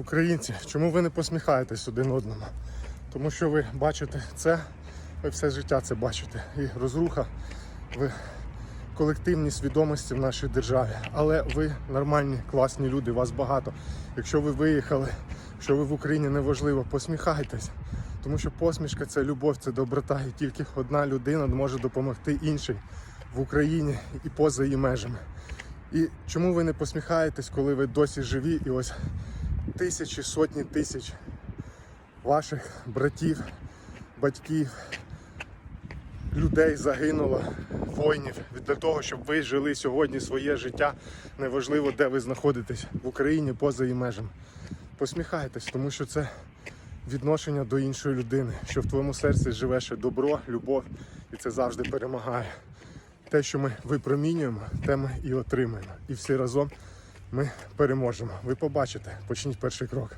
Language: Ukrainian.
Українці, чому ви не посміхаєтесь один одному? Тому що ви бачите це, ви все життя це бачите. І розруха в колективній свідомості в нашій державі. Але ви нормальні, класні люди, вас багато. Якщо ви виїхали, якщо ви в Україні неважливо, посміхайтесь. Тому що посмішка це любов, це доброта, і тільки одна людина може допомогти іншій в Україні і поза її межами. І чому ви не посміхаєтесь, коли ви досі живі, і ось тисячі, сотні тисяч ваших братів, батьків, людей загинуло, воїнів для того, щоб ви жили сьогодні своє життя. Неважливо, де ви знаходитесь в Україні поза її межами. Посміхайтесь, тому що це відношення до іншої людини, що в твоєму серці живе ще добро, любов, і це завжди перемагає. Те, що ми випромінюємо, те ми і отримаємо. І всі разом ми переможемо. Ви побачите, почніть перший крок.